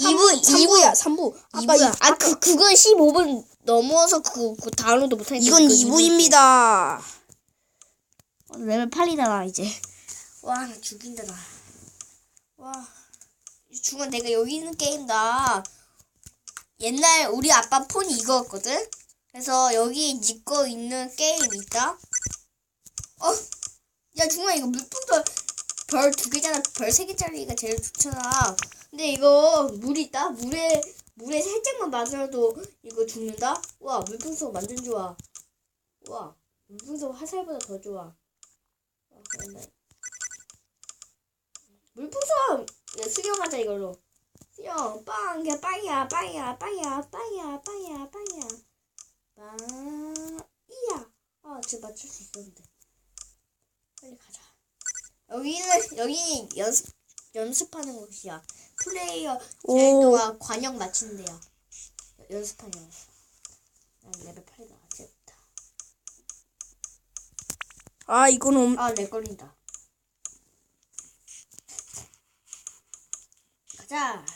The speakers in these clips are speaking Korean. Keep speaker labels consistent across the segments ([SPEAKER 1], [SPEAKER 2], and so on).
[SPEAKER 1] 2부,
[SPEAKER 2] 3부야 3부 아까 이-
[SPEAKER 1] 2부야. 아, 그, 그건 15분 넘어서 그, 그 다운로드 못하니까.
[SPEAKER 2] 이건 2부입니다
[SPEAKER 1] 어, 레벨 8이다, 이제. 와, 나 죽인다, 나. 와. 중간 내가 여기 있는 게임다. 옛날 우리 아빠 폰이 이거였거든? 그래서 여기 니거 있는 게임 있다? 어? 야, 중간 이거 물풍선 별두 개잖아. 별세 개짜리가 제일 좋잖아. 근데 이거 물 있다? 물에, 물에 살짝만 맞아도 이거 죽는다? 와, 물풍선 완전 좋아. 와, 물풍선 화살보다 더 좋아. 아, 그런데. 물풍선! 야, 수영하자, 이걸로. 야, 빵이야, 빵이야, 빵이야, 빵이야, 빵이야, 빵이야. 빵, 이야. 아, 진짜 맞출 수 있었는데. 빨리 가자. 여기는, 여기는 연습, 연습하는 곳이야. 플레이어 동안 관역 데야. 연습하는 연습. 난 레벨 8이다. 됐다.
[SPEAKER 2] 아 이건 엄...
[SPEAKER 1] 아, 렉 걸린다. 가자.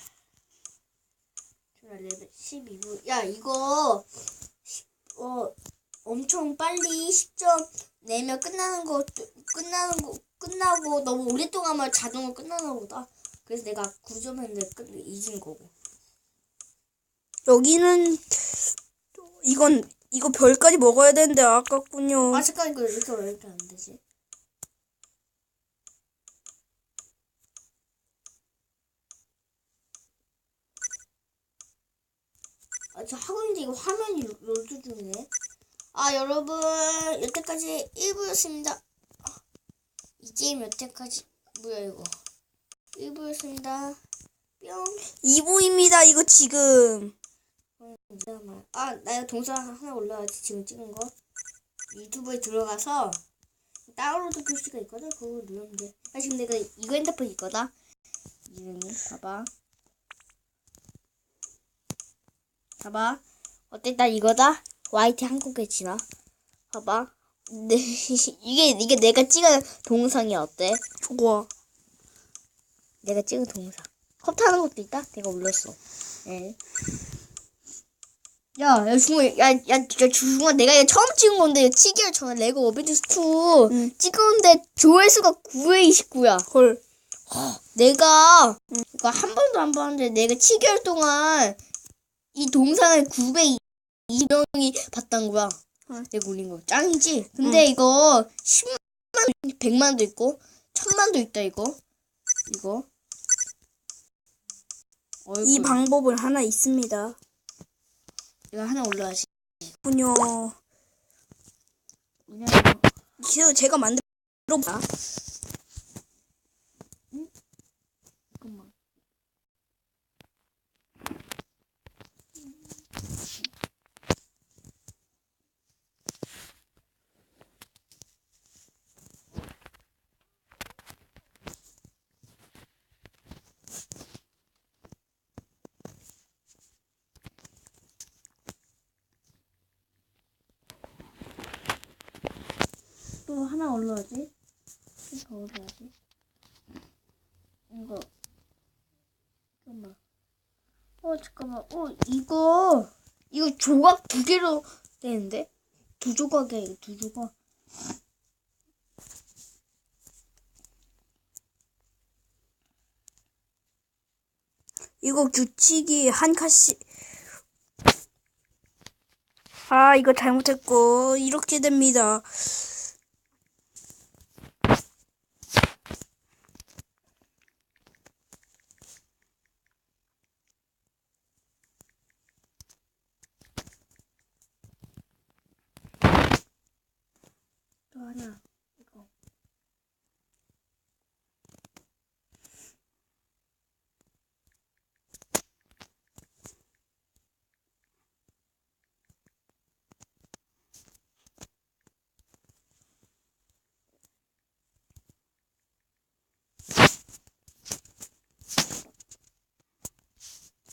[SPEAKER 1] 레벨 12분. 야, 이거, 십- 어, 엄청 빨리 10점 내면 끝나는 거, 끝나는 거, 끝나고 너무 오랫동안 자동으로 끝나나 보다. 그래서 내가 9점 했는데 끝, 이긴 거고.
[SPEAKER 2] 여기는 이건 이거 별까지 먹어야 되는데 아깝군요
[SPEAKER 1] 아, 잠깐, 이거 이렇게 왜 이렇게 안 되지? 아, 저 하고 있는데 이거 화면이 롤드 중이네. 아, 여러분, 여태까지 1부였습니다. 이 게임 여태까지, 뭐야, 이거. 1부였습니다. 뿅.
[SPEAKER 2] 2부입니다 이거 지금.
[SPEAKER 1] 아, 나 이거 동사 하나 올라왔지. 지금 찍은 거. 유튜브에 들어가서 다운로드 표시가 있거든. 그거 누르면 돼. 아, 지금 내가 이거 핸드폰 있거든. 이름이 봐봐. 봐봐. 어때? 나 이거다. YT 한국에 지나. 봐봐. 네, 이게 이게 내가 찍은 동영상이 어때?
[SPEAKER 2] 좋아
[SPEAKER 1] 내가 찍은 동영상. 컵 타는 것도 있다? 내가 올렸어. 예. 야, 야, 중아, 야, 야, 야, 중아, 내가 이거 처음 찍은 건데, 7개월 전에 레고 어벤져스 2
[SPEAKER 2] 응.
[SPEAKER 1] 찍었는데, 조회수가 9회 29야.
[SPEAKER 2] 헐
[SPEAKER 1] 내가, 이거 한 번도 안 봤는데, 내가 7개월 동안 이 동상을 920명이 봤단 거야.
[SPEAKER 2] 응.
[SPEAKER 1] 내가 올린 거. 짱이지? 근데 이거 10만, 100만도 있고, 1000만도 있다, 이거. 이거.
[SPEAKER 2] 이
[SPEAKER 1] 얼굴.
[SPEAKER 2] 방법은 하나 있습니다
[SPEAKER 1] 이거 하나 올라야지.
[SPEAKER 2] 군요 기도 제가 만들어 봐
[SPEAKER 1] 하나 올라야지. 이거 올라야지. 이거 잠깐만. 어 잠깐만. 어 이거 이거 조각 두 개로 되는데 두 이거 두 조각.
[SPEAKER 2] 이거 규칙이 한 칸씩 아 이거 잘못했고 이렇게 됩니다
[SPEAKER 1] 하나 이거.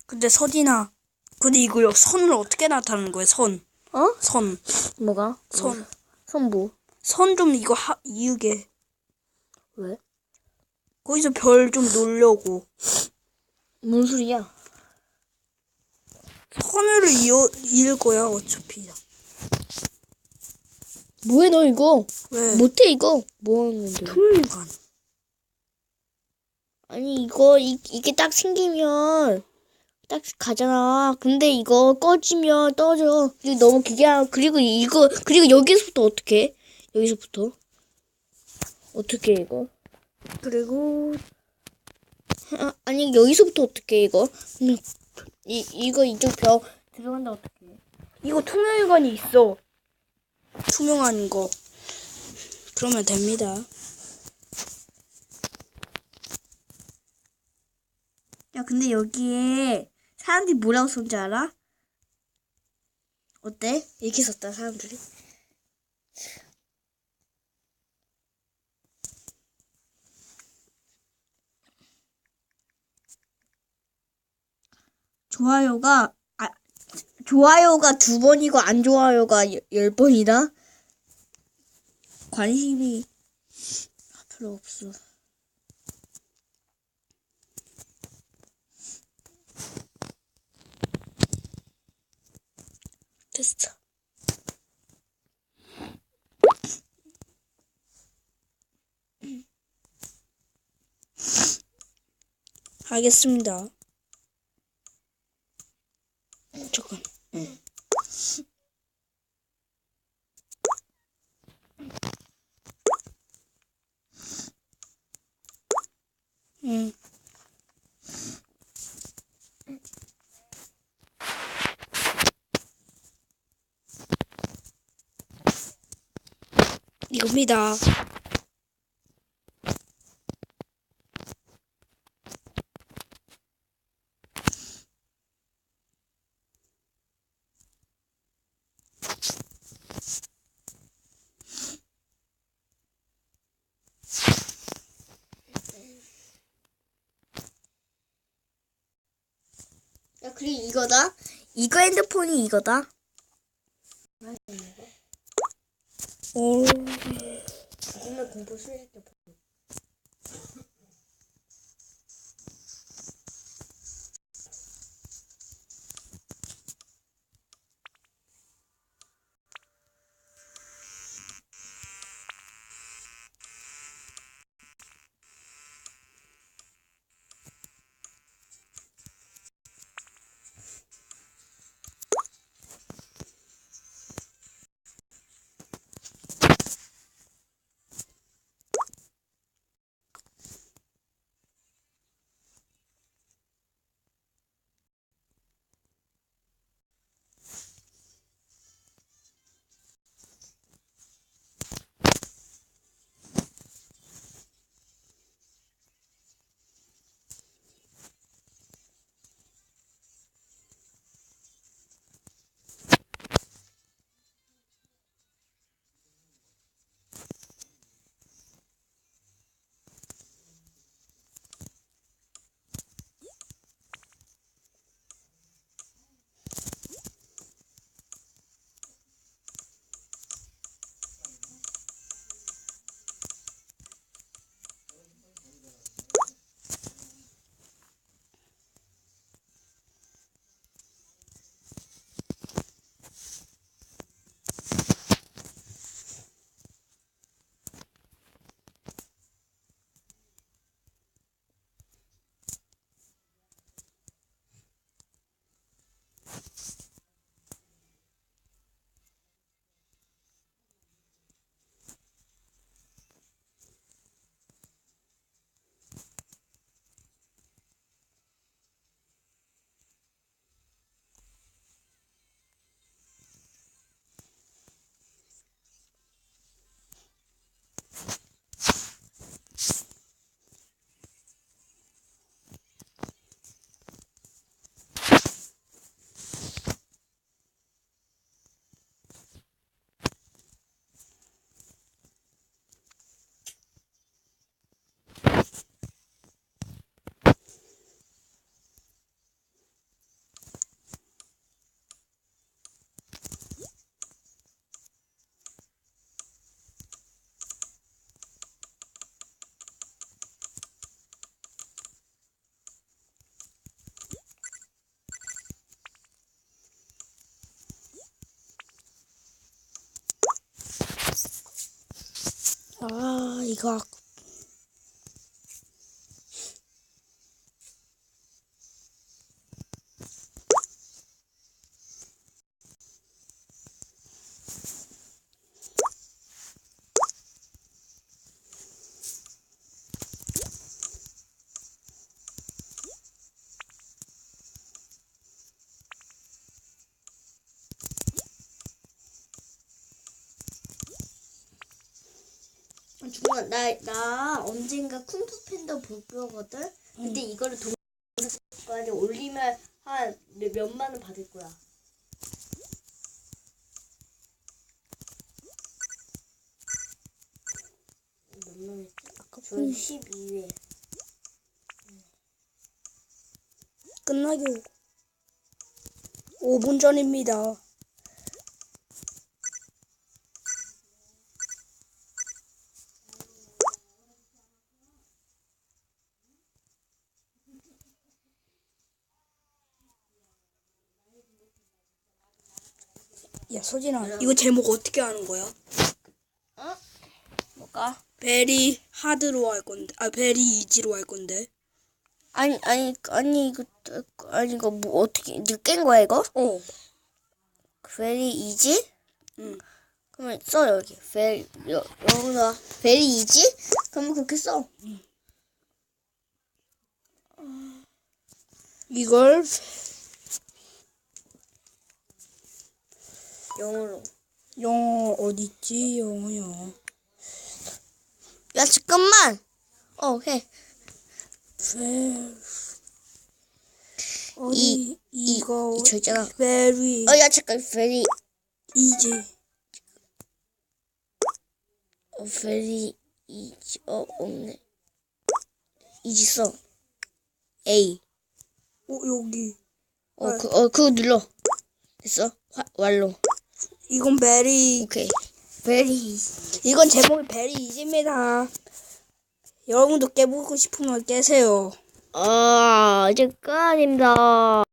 [SPEAKER 2] 근데 서진아 근데 이거 선을 어떻게 나타내는 거야 선
[SPEAKER 1] 어?
[SPEAKER 2] 선.
[SPEAKER 1] 뭐가?
[SPEAKER 2] 선.
[SPEAKER 1] 선 뭐?
[SPEAKER 2] 선 좀 이거 하, 이으게.
[SPEAKER 1] 왜?
[SPEAKER 2] 거기서 별좀 놀려고.
[SPEAKER 1] 뭔 소리야?
[SPEAKER 2] 터널을 이어, 이을 거야, 어차피.
[SPEAKER 1] 뭐해 너 이거?
[SPEAKER 2] 왜?
[SPEAKER 1] 못해 이거. 뭐 하는 건데?
[SPEAKER 2] 투명인간.
[SPEAKER 1] 아니 이거 이, 이게 딱 생기면 딱 가잖아. 근데 이거 꺼지면 떠져. 그리고 너무 기괴하. 그리고 이거 그리고 여기서부터 어떻게? 해? 여기서부터 어떻게 해, 이거?
[SPEAKER 2] 그리고,
[SPEAKER 1] 아, 아니 여기서부터 어떻게 해, 이거? 음, 이 이거 이쪽 벽 들어간다 어떻게? 해?
[SPEAKER 2] 이거 투명인간이 있어. 투명한 거. 그러면 됩니다.
[SPEAKER 1] 야 근데 여기에 사람들이 뭐라고 썼는지 알아? 어때? 이렇게 썼다 사람들이. 좋아요가 아 좋아요가 두 번이고 안 좋아요가 여- 열 번이다. 관심이 별로 없어.
[SPEAKER 2] 테스트. 알겠습니다. 잠깐. 응. 응. 이겁니다.
[SPEAKER 1] 야, 그리고 이거다. 이거 핸드폰이 이거다.
[SPEAKER 2] 오.
[SPEAKER 1] 정말 공부 실 중간 나나 언젠가 쿵푸 팬더 볼 거거든. 근데 이거를 동영상까지 올리면 한 몇- 몇만 원 받을 거야. 몇만 원이지? 저 12회.
[SPEAKER 2] 끝나기 5분 전입니다. 소진아 이거 제목 어떻게 하는 거야?
[SPEAKER 1] 어? 뭐가?
[SPEAKER 2] 베리 하드로 할 건데 아 베리 이지로 할 건데
[SPEAKER 1] 아니 아니 아니 이거 아니 이거 뭐 어떻게 늦깬 거야 이거?
[SPEAKER 2] 어
[SPEAKER 1] very easy?
[SPEAKER 2] 응.
[SPEAKER 1] 그러면 써 여기 very 여, 여기다 very easy? 그러면 그렇게 써.
[SPEAKER 2] 이걸
[SPEAKER 1] 영어로.
[SPEAKER 2] 영어 어딨지 영어 영어
[SPEAKER 1] 야 잠깐만. 어 해.
[SPEAKER 2] 베 어디
[SPEAKER 1] 이-
[SPEAKER 2] 이거
[SPEAKER 1] 이저 있잖아.
[SPEAKER 2] very
[SPEAKER 1] 어야 잠깐 very
[SPEAKER 2] easy
[SPEAKER 1] 어 very easy 어 없네. easy 써. A.
[SPEAKER 2] 어 여기
[SPEAKER 1] 어그 어 그거 눌러. 됐어. 화, 완료.
[SPEAKER 2] 이건 very
[SPEAKER 1] 오케이. easy.
[SPEAKER 2] 이건 제목이 easy입니다 여러분도 깨보고 싶으면 깨세요
[SPEAKER 1] 아 이제 끝입니다.